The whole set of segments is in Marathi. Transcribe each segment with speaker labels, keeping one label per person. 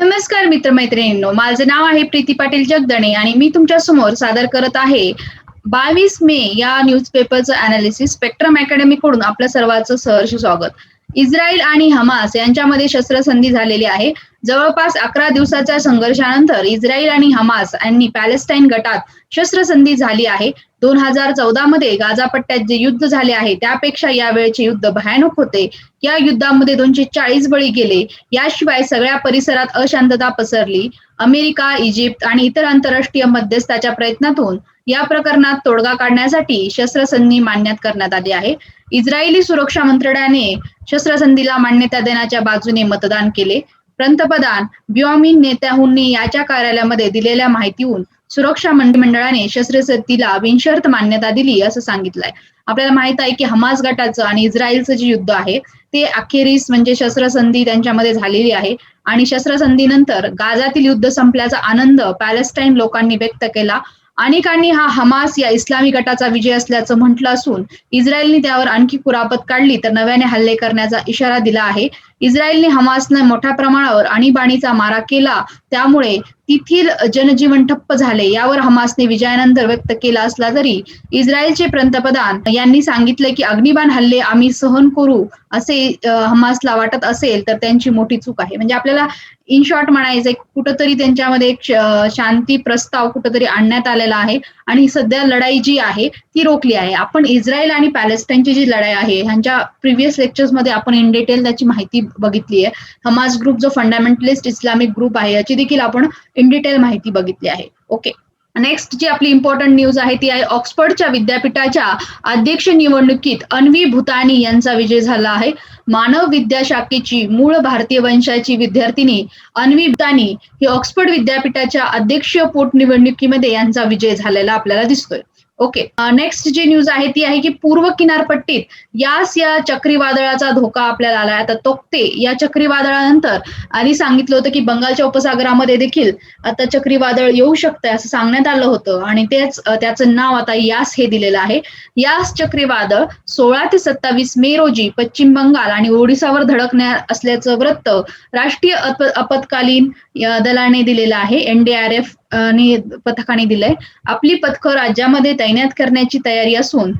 Speaker 1: नमस्कार मित्रमैत्रिणींनो माझं नाव आहे प्रीती पाटील जगदणे आणि मी तुमच्यासमोर सादर करत आहे बावीस मे या न्यूजपेपरचं अनालिसिस स्पेक्ट्रम अकॅडमी कडून आपल्या सर्वांचं सहर्ष स्वागत. इस्रायल आणि हमास यांच्यामध्ये शस्त्रसंधी झालेली आहे. जवळपास अकरा दिवसाच्या संघर्षानंतर इस्रायल आणि हमास यांनी पॅलेस्टाईन गटात शस्त्रसंधी झाली आहे. दोन हजार चौदा मध्ये गाझा पट्ट्यात जे युद्ध झाले आहे त्यापेक्षा यावेळचे युद्ध भयानक होते. या युद्धामध्ये दोनशे चाळीस बळी गेले. याशिवाय सगळ्या परिसरात अशांतता पसरली. अमेरिका इजिप्त आणि इतर आंतरराष्ट्रीय मध्यस्थाच्या प्रयत्नातून या प्रकरणात तोडगा काढण्यासाठी शस्त्रसंधी मान्यात करण्यात आली आहे. इस्रायली सुरक्षा मंत्रालयाने शस्त्रसंधीला मान्यता देण्याच्या बाजूने मतदान केले. पंतप्रधान ब्युआमिन नेत्याहूंनी याच्या कार्यालयामध्ये दिलेल्या माहितीहून सुरक्षा मंत्रिमंडळाने शस्त्रसंधीला बिनशर्त मान्यता दिली असं सांगितलंय. आपल्याला माहीत आहे की हमास गटाचं आणि इस्रायलचं जे युद्ध आहे ते अखेरीस म्हणजे शस्त्रसंधी त्यांच्यामध्ये झालेली आहे आणि शस्त्रसंधीनंतर गाजातील युद्ध संपल्याचा आनंद पॅलेस्टाईन लोकांनी व्यक्त केला. अनेकांनी हा हमास या इस्लामी गटाचा विजय असल्याचं म्हटलं असून इस्रायलने त्यावर आणखी कुरापत काढली तर नव्याने हल्ले करण्याचा इशारा दिला आहे. इस्रायलने हमासनं मोठ्या प्रमाणावर आणीबाणीचा मारा केला. त्यामुळे तेथील जनजीवन ठप्प झाले. यावर हमासने विजयानंतर व्यक्त केला असला तरी इस्रायलचे पंतप्रधान यांनी सांगितले की अग्निबाण हल्ले आम्ही सहन करू असे हमासला वाटत असेल तर त्यांची मोठी चूक आहे. म्हणजे आपल्याला इन शॉर्ट म्हणायचंय कुठंतरी त्यांच्यामध्ये एक शांती प्रस्ताव कुठंतरी आणण्यात आलेला आहे. आणि सध्या लढाई जी आहे ती रोखली आहे. आपण इस्रायल आणि पॅलेस्टाईनची जी लढाई आहे ह्यांच्या प्रिव्हियस लेक्चर्समध्ये आपण इन डिटेल त्याची माहिती बघितली आहे हमास ग्रुप जो फंडामेंटलिस्ट इस्लामिक ग्रुप आहे याची देखील आपण इन डिटेल माहिती बघितली आहे. ओके नेक्स्ट जी आपली इम्पॉर्टंट न्यूज आहे ती आहे ऑक्सफर्डच्या विद्यापीठाच्या अध्यक्ष निवडणुकीत अन्वी भूतानी यांचा विजय झाला आहे. मानव विद्या शाखेची मूळ भारतीय वंशाची विद्यार्थिनी अन्वी भूतानी ही ऑक्सफर्ड विद्यापीठाच्या अध्यक्ष पोटनिवडणुकीमध्ये यांचा विजय झालेला आपल्याला दिसतोय. ओके नेक्स्ट जी न्यूज आहे ती आहे की पूर्व किनारपट्टीत यास या चक्रीवादळाचा धोका आपल्याला आला आता तोक्ते या चक्रीवादळानंतर आधी सांगितलं होतं की बंगालच्या उपसागरामध्ये देखील आता चक्रीवादळ येऊ शकतंय असं सांगण्यात आलं होतं. आणि तेच त्याचं नाव आता यास हे दिलेलं आहे. यास चक्रीवादळ सोळा ते सत्तावीस मे रोजी पश्चिम बंगाल आणि ओडिसावर धडकणार असल्याचं वृत्त राष्ट्रीय आपत्कालीन दलाने दिलेलं आहे. एनडीआरएफ पथकाने दिलंय. आपली पथकं राज्यामध्ये तैनात करण्याची तयारी असून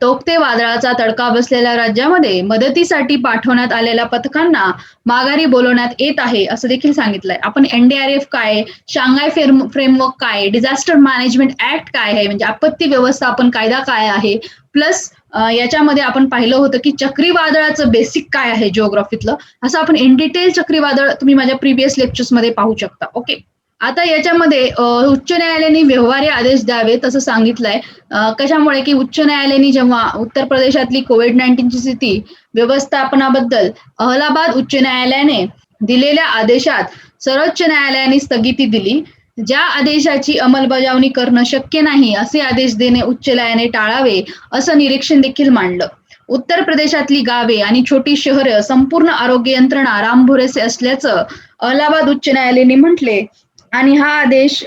Speaker 1: तोकते वादळाचा तडका बसलेल्या राज्यामध्ये मदतीसाठी पाठवण्यात आलेल्या पथकांना माघारी बोलवण्यात येत आहे असं देखील सांगितलंय. आपण एनडीआरएफ काय शांघाय फ्रेमवर्क काय डिझास्टर मॅनेजमेंट ऍक्ट काय आहे म्हणजे आपत्ती व्यवस्थापन कायदा काय आहे प्लस याच्यामध्ये आपण पाहिलं होतं की चक्रीवादळाचं बेसिक काय आहे जिओग्राफीतलं असं आपण इन डिटेल चक्रीवादळ तुम्ही माझ्या प्रिव्हियस लेक्चर्समध्ये पाहू शकता. ओके आता याच्यामध्ये उच्च न्यायालयाने व्यवहार्य आदेश द्यावे असं सांगितलंय. कशामुळे की उच्च न्यायालयाने जेव्हा उत्तर प्रदेशातली कोविड नाईन्टीनची स्थिती व्यवस्थापनाबद्दल अहलाबाद उच्च न्यायालयाने दिलेल्या आदेशात सर्वोच्च न्यायालयाने स्थगिती दिली. ज्या आदेशाची अंमलबजावणी करणं शक्य नाही असे आदेश देणे उच्च न्यायालयाने टाळावे असं निरीक्षण देखील मांडलं. उत्तर प्रदेशातली गावे आणि छोटी शहरं संपूर्ण आरोग्य यंत्रणा रामभुरेसे असल्याचं अलाहाबाद उच्च न्यायालयाने म्हटले. आणि हा आदेश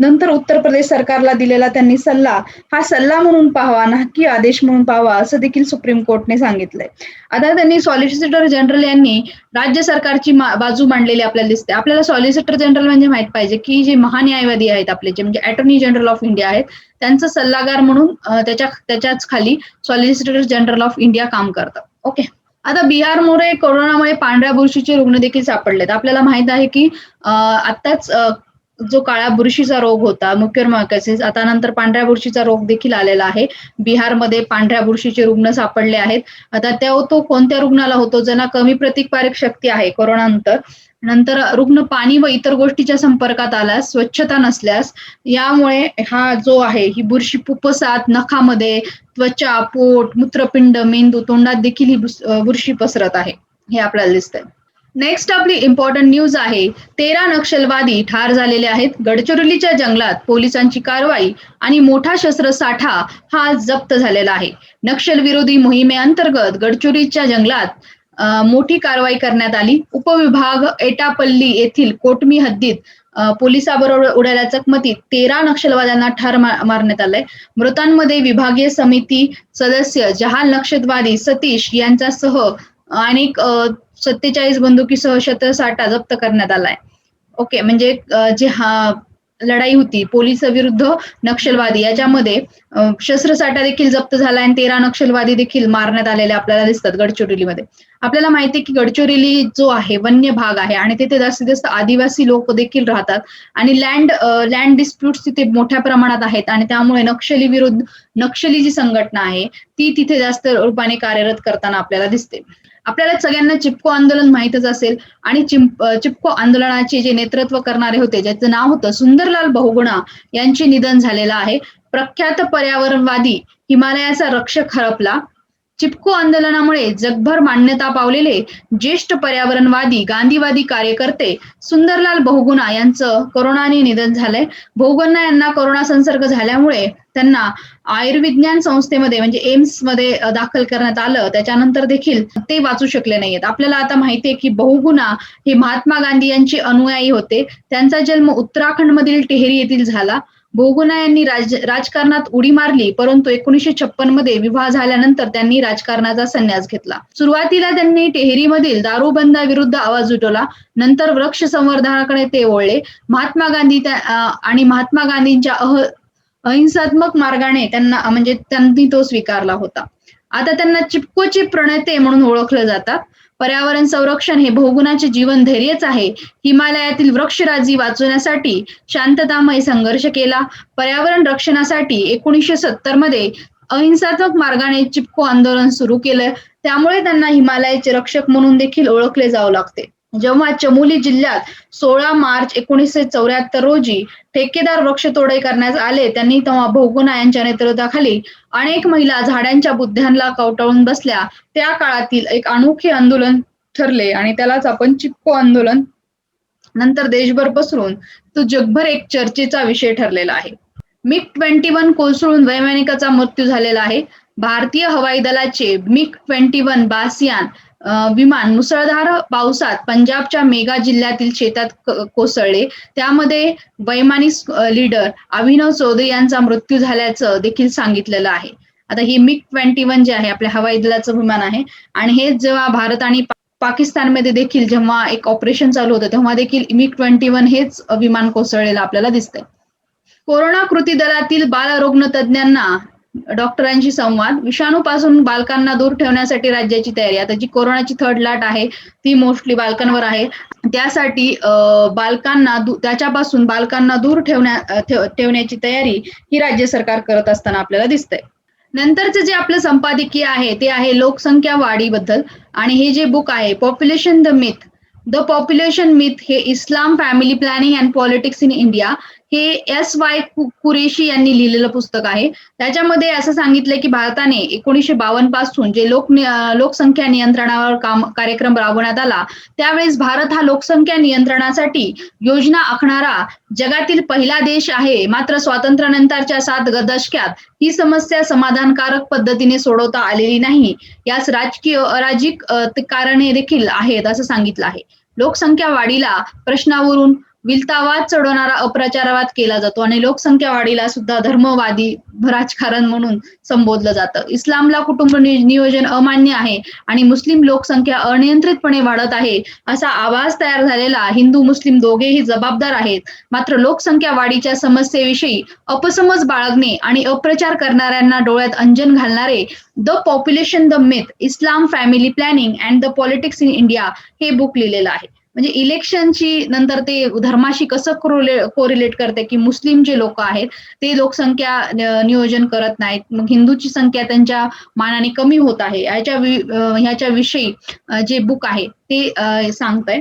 Speaker 1: नंतर उत्तर प्रदेश सरकारला दिलेला त्यांनी सल्ला हा सल्ला म्हणून पाहावा ना की आदेश म्हणून पाहावा असं देखील सुप्रीम कोर्टने सांगितलंय. आता त्यांनी सॉलिसिटर जनरल यांनी राज्य सरकारची बाजू मांडलेली आपल्याला दिसते. आपल्याला सॉलिसिटर जनरल म्हणजे माहीत पाहिजे की जे महान्यायवादी आहेत आपले जे म्हणजे अटॉर्नी जनरल ऑफ इंडिया आहेत त्यांचं सल्लागार म्हणून त्याच्या त्याच्याच खाली सॉलिसिटर जनरल ऑफ इंडिया काम करतात ओके आता बिहारमुळे कोरोनामुळे पांढऱ्या बुरशीचे रुग्ण देखील सापडलेत. आपल्याला माहीत आहे की आताच जो काळ्या बुरशीचा रोग होता मुख्य आता नंतर पांढऱ्या बुरशीचा रोग देखील आलेला आहे. बिहारमध्ये पांढऱ्या बुरशीचे रुग्ण सापडले आहेत. आता त्या तो कोणत्या रुग्णाला होतो ज्यांना कमी प्रतिकारक शक्ती आहे कोरोनानंतर? नंतर रुग्ण पाणी व इतर गोष्टीच्या संपर्कात आल्यास स्वच्छता नसल्यास यामुळे हा जो आहे ही बुरशी पुपसात नखामध्ये त्वचा पोट मूत्रपिंड मेंदू तोंडात देखील ही बुरशी पसरत आहे. हे आपल्याला दिसतंय. नेक्स्ट आपली इम्पॉर्टंट न्यूज आहे. तेरा नक्षलवादी ठार झालेले आहेत. गडचिरोलीच्या जंगलात पोलिसांची कारवाई आणि मोठा शस्त्रसाठा हा जप्त झालेला आहे. नक्षलविरोधी मोहिमेअंतर्गत गडचिरोलीच्या जंगलात मोठी कारवाई करण्यात आली. उपविभाग एटापल्ली येथील कोटमी हद्दीत पोलिसाबरोबर उडाल्या चकमतीत तेरा नक्षलवाद्यांना ठार मारण्यात आलंय. मृतांमध्ये विभागीय समिती सदस्य जहाल नक्षलवादी सतीश यांच्यासह अनेक सत्तेचाळीस बंदुकीसह शस्त्रसाठा जप्त करण्यात आलाय. ओके म्हणजे जे हा लढाई होती. पोलीस विरुद्ध नक्षलवादी. याच्यामध्ये शस्त्रसाठा देखील जप्त झाला आणि तेरा नक्षलवादी देखील मारण्यात आलेले आपल्याला दिसतात गडचिरोलीमध्ये. आपल्याला माहिती आहे की गडचिरोली जो आहे वन्य भाग आहे आणि तिथे जास्तीत जास्त आदिवासी लोक देखील राहतात आणि लँड लँड डिस्प्युट तिथे मोठ्या प्रमाणात आहेत आणि त्यामुळे नक्षली विरुद्ध नक्षली जी संघटना आहे ती तिथे जास्त रूपाने कार्यरत करताना आपल्याला दिसते. आपल्याला सगळ्यांना चिपको आंदोलन माहीतच असेल. आणि चिम- चिपको आंदोलनाचे जे नेतृत्व करणारे होते ज्याचं नाव होतं सुंदरलाल बहुगुणा यांचे निधन झालेलं आहे. प्रख्यात पर्यावरणवादी हिमालयाचा रक्षक हरपला. चिपको आंदोलनामुळे जगभर मान्यता पावलेले ज्येष्ठ पर्यावरणवादी गांधीवादी कार्यकर्ते सुंदरलाल बहुगुणा यांचं कोरोनाने निधन झालंय. बहुगुणा यांना कोरोना संसर्ग झाल्यामुळे त्यांना आयुर्विज्ञान संस्थेमध्ये म्हणजे एम्समध्ये दाखल करण्यात आलं. त्याच्यानंतर देखील ते वाचू शकले नाहीयेत. आपल्याला आता माहिती आहे की बहुगुणा हे महात्मा गांधी यांचे अनुयायी होते. त्यांचा जन्म उत्तराखंडमधील टेहरी येथील झाला. बहुगुणा यांनी राज राजकारणात उडी मारली परंतु एकोणीसशे छप्पनमध्ये विवाह झाल्यानंतर त्यांनी राजकारणाचा संन्यास घेतला. सुरुवातीला त्यांनी टेहरीमधील दारूबंदाविरुद्ध आवाज उठवला नंतर वृक्ष संवर्धनाकडे ते वळले. महात्मा गांधी त्या आणि महात्मा गांधींच्या अह अहिंसात्मक मार्गाने त्यांना म्हणजे त्यांनी तो स्वीकारला होता. आता त्यांना चिपकोचे प्रणेते म्हणून ओळखले जातात. पर्यावरण संरक्षण हे बहुगुणाचे जीवन धैर्यच आहे. हिमालयातील वृक्षराजी वाचवण्यासाठी शांततामय संघर्ष केला. पर्यावरण रक्षणासाठी एकोणीसशे सत्तरमध्ये अहिंसात्मक मार्गाने चिपको आंदोलन सुरू केलं. त्यामुळे त्यांना हिमालयाचे रक्षक म्हणून देखील ओळखले जाऊ लागते. जेव्हा चमोली जिल्ह्यात सोळा मार्च एकोणीसशे चौऱ्याहत्तर रोजी ठेकेदार वृक्षतोडे करण्यात आले त्यांनी तेव्हा भोगुना यांच्या नेतृत्वाखाली अनेक महिला झाडांच्या बुद्ध्यांना कवटाळून बसल्या. त्या काळातील एक अनोखे आंदोलन ठरले आणि त्यालाच आपण चिपको आंदोलन नंतर देशभर पसरून तो जगभर एक चर्चेचा विषय ठरलेला आहे. मिग ट्वेंटी वन कोसळून वैमानिकाचा मृत्यू झालेला आहे. भारतीय हवाई दलाचे मिग ट्वेंटी वन बासियान विमान मुसळधार पावसात पंजाबच्या मेगा जिल्ह्यातील शेतात कोसळले. त्यामध्ये वैमानिक लीडर अभिनव चौधरी यांचा मृत्यू झाल्याचं देखील सांगितलेलं आहे. आता ही मिग ट्वेंटी वन जे आहे आपल्या हवाई दलाचं विमान आहे. आणि हे जेव्हा भारत आणि पाकिस्तानमध्ये देखील जेव्हा एक ऑपरेशन चालू होतं तेव्हा देखील मिग ट्वेंटी वन हेच विमान कोसळलेलं आपल्याला दिसतंय. कोरोना कृती दलातील बालरुग्ण तज्ज्ञांना डॉक्टरांशी संवाद. विषाणूपासून बालकांना दूर ठेवण्यासाठी राज्याची तयारी. आता जी कोरोनाची थर्ड लाट आहे ती मोस्टली बालकांवर आहे. त्यासाठी बालकांना त्याच्यापासून बालकांना दूर ठेवण्या ठेवण्याची तयारी ही राज्य सरकार करत असताना आपल्याला दिसतंय. नंतरचं जे आपलं संपादकीय आहे ते आहे लोकसंख्या वाढीबद्दल. आणि हे जे बुक आहे population the myth the population myth हे Islam family planning and politics in India हे एस वाय कुरेशी यांनी लिहिलेलं पुस्तक आहे. त्याच्यामध्ये असं सांगितलंय की भारताने एकोणीसशे बावन्नपासून जे लोक लोकसंख्या नियंत्रणावर काम कार्यक्रम राबवण्यात आला त्यावेळेस भारत हा लोकसंख्या नियंत्रणासाठी योजना आखणारा जगातील पहिला देश आहे. मात्र स्वातंत्र्यानंतरच्या सात दशक्यात ही समस्या समाधानकारक पद्धतीने सोडवता आलेली नाही. यास राजकीय अराजिक कारणे देखील आहेत असं सांगितलं आहे. लोकसंख्या वाढीला प्रश्नावरून विलतावाद चढवणारा अप्रचारवाद केला जातो आणि लोकसंख्या वाढीला सुद्धा धर्मवादी राजकारण म्हणून संबोधलं जातं. इस्लामला कुटुंब नियोजन अमान्य आहे आणि मुस्लिम लोकसंख्या अनियंत्रितपणे वाढत आहे असा आवाज तयार झालेला हिंदू मुस्लिम दोघेही जबाबदार आहेत. मात्र लोकसंख्या वाढीच्या समस्येविषयी अपसमज बाळगणे आणि अप्रचार करणाऱ्यांना डोळ्यात अंजन घालणारे the population the myth Islam family planning and the politics in India हे बुक लिहिलेलं आहे. म्हणजे इलेक्शनची नंतर ते धर्माशी कसं कोरिलेट करते की मुस्लिम जे लोक आहेत ते लोकसंख्या नियोजन करत नाहीत. मग हिंदूची संख्या त्यांच्या मानाने कमी होत आहे. याच्या ह्याच्याविषयी ह्याच्या विषयी जे बुक आहे ते सांगत सांगतंय.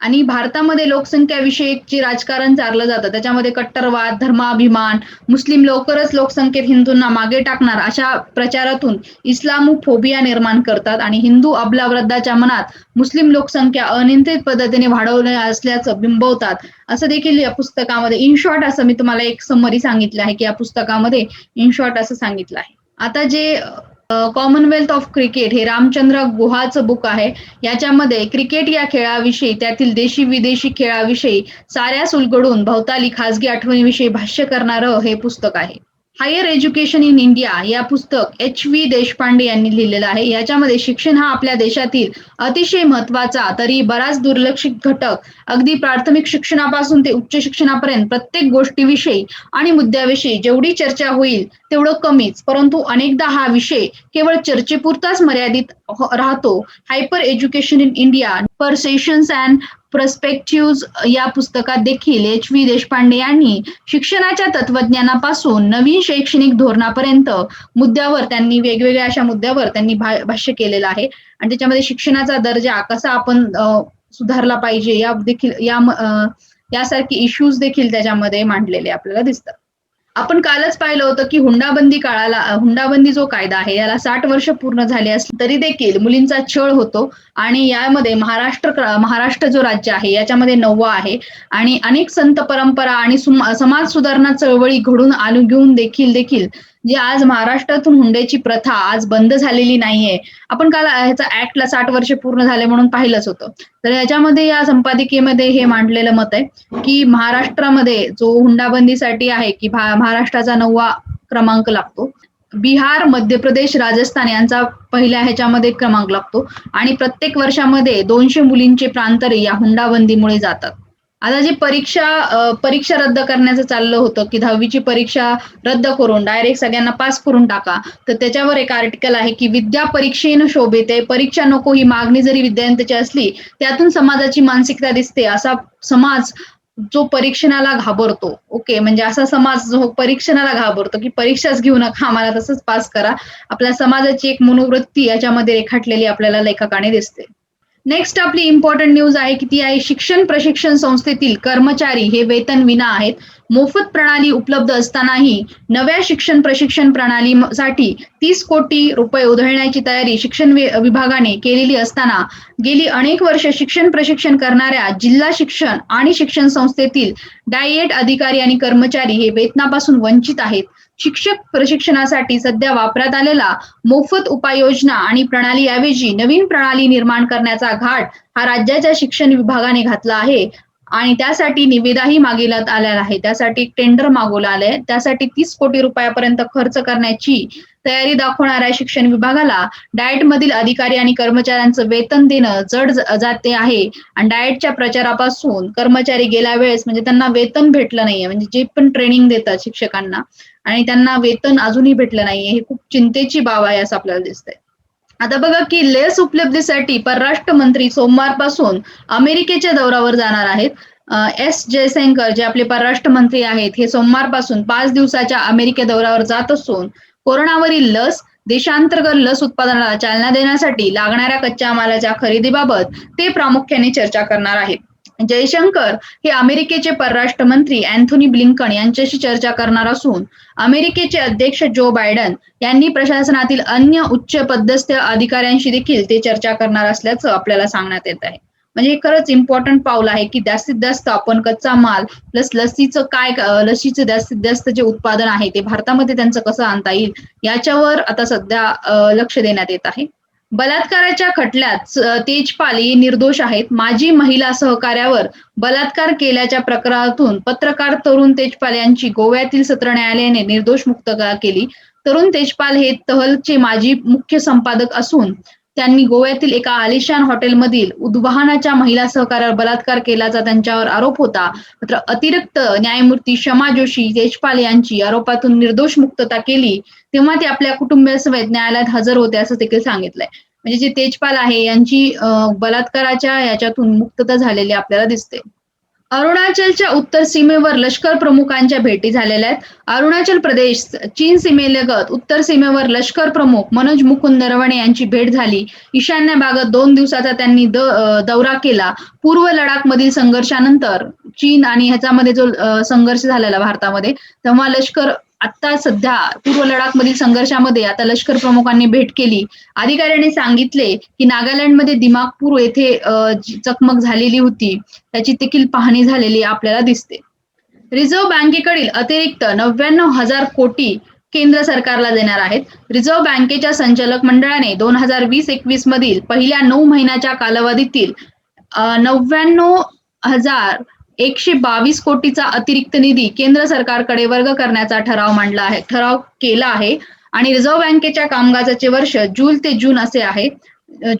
Speaker 1: आणि भारतामध्ये लोकसंख्या विषयक जे राजकारण चाललं जातं त्याच्यामध्ये कट्टरवाद धर्माभिमान मुस्लिम लवकरच लोकसंख्येत हिंदूंना मागे टाकणार अशा प्रचारातून इस्लामोफोबिया निर्माण करतात आणि हिंदू अबलावृद्धाच्या मनात मुस्लिम लोकसंख्या अनियंत्रित पद्धतीने वाढवणे असल्याचं बिंबवतात. असं देखील या पुस्तकामध्ये इन शॉर्ट असं मी तुम्हाला एक समरी सांगितलं आहे की या पुस्तकामध्ये इन शॉर्ट असं सांगितलं आहे. आता जे कॉमनवेल्थ ऑफ क्रिकेट हे रामचंद्र गुहाचं बुक आहे. याच्यामध्ये क्रिकेट या खेळाविषयी त्यातील देशी विदेशी खेळाविषयी साऱ्या सुलगडून भवताली खासगी आठवणीविषयी भाष्य करणारं हे पुस्तक आहे. हायर एज्युकेशन इन इंडिया या पुस्तक एच व्ही देशपांडे यांनी लिहिलेलं आहे. याच्यामध्ये शिक्षण हा आपल्या देशातील अतिशय महत्त्वाचा तरी बराच दुर्लक्षित घटक अगदी प्राथमिक शिक्षणापासून ते उच्च शिक्षणापर्यंत प्रत्येक गोष्टीविषयी आणि मुद्द्याविषयी जेवढी चर्चा होईल तेवढं कमीच. परंतु अनेकदा हा विषय केवळ चर्चेपुरताच मर्यादित राहतो. Hyper education in India perceptions and perspective या पुस्तकात देखील एच व्ही देशपांडे यांनी शिक्षणाच्या तत्वज्ञानापासून नवीन शैक्षणिक धोरणापर्यंत मुद्द्यावर त्यांनी वेगवेगळ्या अशा मुद्द्यावर त्यांनी भाष्य केलेलं आहे. आणि त्याच्यामध्ये शिक्षणाचा दर्जा कसा आपण सुधारला पाहिजे या देखील या यासारखे इश्यूज देखील त्याच्यामध्ये मांडलेले आपल्याला दिसतात. आपण कालच पाहिलं होतं की हुंडाबंदी काळाला हुंडाबंदी जो कायदा आहे याला साठ वर्ष पूर्ण झाले असले तरी देखील मुलींचा छळ होतो. आणि यामध्ये महाराष्ट्र महाराष्ट्र जो राज्य आहे याच्यामध्ये नववा आहे. आणि अनेक संत परंपरा आणि समाज सुधारणा चळवळी घडून आणून घेऊन देखील देखील जी आज महाराष्ट्रातून हुंड्याची प्रथा आज बंद झालेली नाहीये. आपण काल ह्याचा ऍक्टला साठ वर्ष पूर्ण झाले म्हणून पाहिलंच होतं. तर याच्यामध्ये या संपादकीयमध्ये हे मांडलेलं मत आहे की महाराष्ट्रामध्ये जो हुंडाबंदीसाठी आहे की महाराष्ट्राचा नववा क्रमांक लागतो. बिहार मध्य प्रदेश राजस्थान यांचा पहिल्या ह्याच्यामध्ये क्रमांक लागतो. आणि प्रत्येक वर्षामध्ये दोनशे मुलींचे प्रांतरी या हुंडाबंदीमुळे जातात. आता जी परीक्षा परीक्षा रद्द करण्याचं चाललं होतं की दहावीची परीक्षा रद्द करून डायरेक्ट सगळ्यांना पास करून टाका तर त्याच्यावर एक आर्टिकल आहे की विद्या परीक्षेनं शोभेते परीक्षा नको ही मागणी जरी विद्यार्थ्यांची असली त्यातून समाजाची मानसिकता दिसते असा समाज जो परीक्षणाला घाबरतो. ओके म्हणजे असा समाज जो परीक्षणाला घाबरतो की परीक्षाच घेऊ नका आम्हाला तसंच पास करा. आपल्या समाजाची एक मनोवृत्ती याच्यामध्ये रेखाटलेली आपल्याला लेखकाने दिसते. नेक्स्ट आपली इम्पॉर्टंट न्यूज आहे की ती आहे शिक्षण प्रशिक्षण संस्थेतील कर्मचारी हे वेतन विना आहेत. मोफत प्रणाली उपलब्ध असतानाही नव्या शिक्षण प्रशिक्षण प्रणालीसाठी तीस कोटी रुपये उधळण्याची तयारी शिक्षण विभागाने केलेली असताना गेली अनेक वर्ष शिक्षण प्रशिक्षण करणाऱ्या जिल्हा शिक्षण आणि शिक्षण संस्थेतील डायएट अधिकारी आणि कर्मचारी हे वेतनापासून वंचित आहेत. शिक्षक प्रशिक्षणासाठी सध्या वापरात आलेला मोफत उपाययोजना आणि प्रणाली ऐवजी नवीन प्रणाली निर्माण करण्याचा घाट हा राज्याच्या शिक्षण विभागाने घातला आहे. आणि त्यासाठी निविदाही मागविण्यात आलेला आहे. त्यासाठी एक टेंडर मागवलं आलंय. त्यासाठी तीस कोटी रुपयापर्यंत खर्च करण्याची तयारी दाखवणाऱ्या शिक्षण विभागाला डाएट मधील अधिकारी आणि कर्मचाऱ्यांचं वेतन देणं जड जाते आहे. आणि डाएटच्या प्रचारापासून कर्मचारी गेल्या वेळेस म्हणजे त्यांना वेतन भेटलं नाहीये. म्हणजे जे पण ट्रेनिंग देतात शिक्षकांना आणि त्यांना वेतन अजूनही भेटलं नाहीये. हे खूप चिंतेची बाब आहे असं आपल्याला दिसतंय. आता बघा की लस उपलब्धीसाठी परराष्ट्र मंत्री सोमवारपासून अमेरिकेच्या दौऱ्यावर जाणार आहेत. एस जयशंकर जे आपले परराष्ट्र मंत्री आहेत हे सोमवारपासून पाच दिवसाच्या अमेरिके दौऱ्यावर जात असून कोरोनावरील लस देशांतर्गत लस उत्पादनाला चालना देण्यासाठी लागणाऱ्या कच्च्या मालाच्या खरेदीबाबत ते प्रामुख्याने चर्चा करणार आहेत. जयशंकर हे अमेरिकेचे परराष्ट्र मंत्री अँथोनी ब्लिंकन यांच्याशी चर्चा करणार असून अमेरिकेचे अध्यक्ष जो बायडन यांनी प्रशासनातील अन्य उच्च पदस्थ अधिकाऱ्यांशी देखील ते चर्चा करणार असल्याचं आपल्याला सांगण्यात येत आहे. म्हणजे खरंच इम्पॉर्टंट पाऊल आहे की जास्तीत जास्त आपण कच्चा माल प्लस लसीचं काय लसीचं जास्तीत जास्त जे उत्पादन आहे ते भारतामध्ये त्यांचं कसं आणता येईल याच्यावर आता सध्या लक्ष देण्यात येत आहे. बलात्काराच्या खटल्यात तेजपाल निर्दोष आहेत. माजी महिला सहकार्यावर बलात्कार केल्याच्या प्रकरणातून पत्रकार तरुण तेजपाल यांची गोव्यातील सत्र न्यायालयाने निर्दोष मुक्तता केली. तरुण तेजपाल हे तहलचे माजी मुख्य संपादक असून त्यांनी गोव्यातील एका आलिशान हॉटेलमधील उद्वाहनाच्या महिला सहकार्यावर बलात्कार केल्याचा त्यांच्यावर आरोप होता. मात्र अतिरिक्त न्यायमूर्ती शमा जोशी तेजपाल यांची आरोपातून निर्दोष मुक्तता केली. तेव्हा ते आपल्या कुटुंबियासमेत न्यायालयात हजर होते असं देखील सांगितलंय. म्हणजे जे तेजपाल आहे यांची बलात्काराच्या याच्यातून मुक्तता झालेली आपल्याला दिसते. अरुणाचलच्या उत्तर सीमेवर लष्कर प्रमुखांच्या भेटी झालेल्या आहेत. अरुणाचल प्रदेश चीन सीमेलगत उत्तर सीमेवर लष्कर प्रमुख मनोज मुकुंद नरवणे यांची भेट झाली. ईशान्य भागात दोन दिवसाचा त्यांनी दौरा केला. पूर्व लडाखमधील संघर्षानंतर चीन आणि ह्याच्यामध्ये जो संघर्ष झालेला भारतामध्ये तेव्हा लष्कर आता सध्या पूर्व लडाख मधील संघर्षामध्ये आता लष्कर प्रमुखांनी भेट केली. अधिकाऱ्यांनी सांगितले की नागालँडमध्ये दिमागपूर येथे चकमक झालेली होती. त्याची देखील पाहणी झालेली आपल्याला दिसते. रिझर्व्ह बँकेकडील अतिरिक्त नव्याण्णव हजार कोटी केंद्र सरकारला देणार आहेत. रिझर्व्ह बँकेच्या संचालक मंडळाने दोन हजार वीस एकवीस मधील पहिल्या नऊ महिन्याच्या कालावधीतील नव्याण्णव हजार एकशे बावीस कोटीचा अतिरिक्त निधी केंद्र सरकारकडे वर्ग करण्याचा ठराव मांडला आहे ठराव केला आहे. आणि रिझर्व्ह बँकेच्या कामकाजाचे वर्ष जून ते जून असे आहे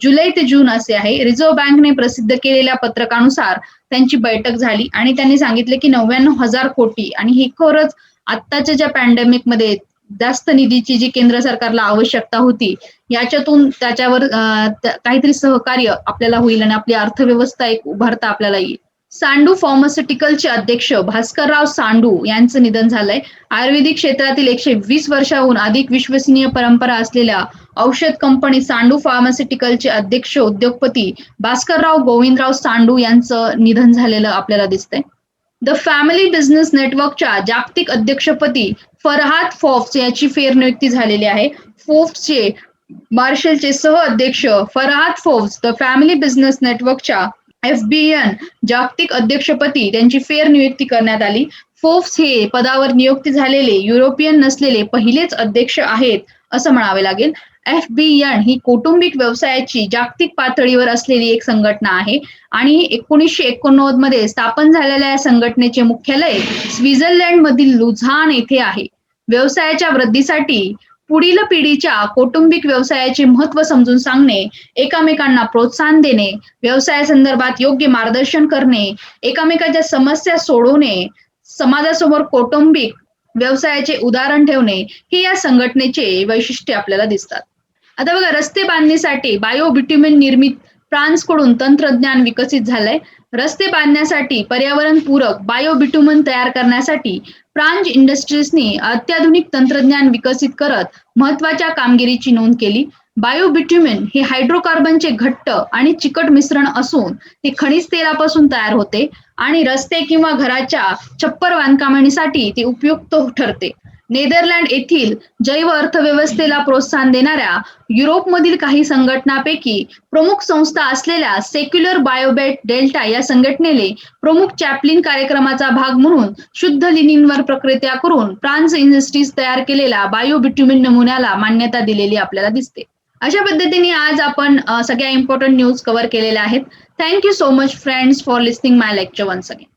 Speaker 1: जुलै ते जून असे आहे. रिझर्व्ह बँकने प्रसिद्ध केलेल्या पत्रकानुसार त्यांची बैठक झाली आणि त्यांनी सांगितले की नव्याण्णव हजार कोटी आणि हे खरंच आत्ताच्या ज्या पॅन्डेमिकमध्ये जास्त निधीची जी केंद्र सरकारला आवश्यकता होती याच्यातून त्याच्यावर काहीतरी सहकार्य आपल्याला होईल आणि आपली अर्थव्यवस्था एक उभारता आपल्याला येईल. सांडू फार्मास्युटिकलचे अध्यक्ष भास्करराव सांडू यांचं निधन झालंय. आयुर्वेदिक क्षेत्रातील एकशे वीस वर्षाहून अधिक विश्वसनीय परंपरा असलेल्या औषध कंपनी सांडू फार्मास्युटिकलचे अध्यक्ष उद्योगपती भास्करराव गोविंदराव सांडू यांचं निधन झालेलं आपल्याला दिसतंय. द फॅमिली बिझनेस नेटवर्कच्या जागतिक अध्यक्षपदी फरहाद फोफ्स याची फेरनियुक्ती झालेली आहे. फोफ्सचे मार्शलचे सह अध्यक्ष Farhad Forbes the family business नेटवर्कच्या एफबीएन जागतिक अध्यक्षपदी त्यांची फेरनियुक्ती करण्यात आली. फोफ्स हे पदावर नियुक्ती झालेले युरोपियन नसलेले पहिलेच अध्यक्ष आहेत असं म्हणावे लागेल. एफबीएन ही कौटुंबिक व्यवसायाची जागतिक पातळीवर असलेली एक संघटना आहे आणि एकोणीसशे एकोणनव्वदमध्ये स्थापन झालेल्या या संघटनेचे मुख्यालय स्वित्झर्लंड मधील लुझान येथे आहे. व्यवसायाच्या वृद्धीसाठी पुढील पिढीच्या कौटुंबिक व्यवसायाचे महत्त्व समजून सांगणे एकमेकांना प्रोत्साहन देणे व्यवसायासंदर्भात योग्य मार्गदर्शन करणे एकमेकांच्या समस्या सोडवणे समाजासमोर कौटुंबिक व्यवसायाचे उदाहरण ठेवणे हे या संघटनेचे वैशिष्ट्य आपल्याला दिसतात. आता बघा रस्ते बांधणीसाठी बायोबिट्युमेन निर्मित फ्रान्सकडून तंत्रज्ञान विकसित झालंय. रस्ते बांधण्यासाठी पर्यावरणपूरक बायोबिट्युमन तयार करण्यासाठी प्रांज इंडस्ट्रीजनी अत्याधुनिक तंत्रज्ञान विकसित करत महत्त्वाच्या कामगिरीची नोंद केली. बायोबिट्युमेन हे हायड्रोकार्बनचे घट्ट आणि चिकट मिश्रण असून ते खनिज तेलापासून तयार होते आणि रस्ते किंवा घराच्या छप्पर बांधकामणीसाठी ते उपयुक्त ठरते. नेदरलँड येथील जैव अर्थव्यवस्थेला प्रोत्साहन देणाऱ्या युरोपमधील काही संघटनापैकी प्रमुख संस्था असलेल्या सेक्युलर बायोबेट डेल्टा या संघटनेने प्रमुख चॅपलिन कार्यक्रमाचा भाग म्हणून शुद्ध लिनिनवर प्रक्रिया करून फ्रान्स इंडस्ट्रीज तयार केलेल्या बायोबिट्युमिन नमुन्याला मान्यता दिलेली आपल्याला दिसते. अशा पद्धतीने आज आपण सगळ्या इम्पॉर्टंट न्यूज कव्हर केलेल्या आहेत. Thank you so much friends for listening my lecture once again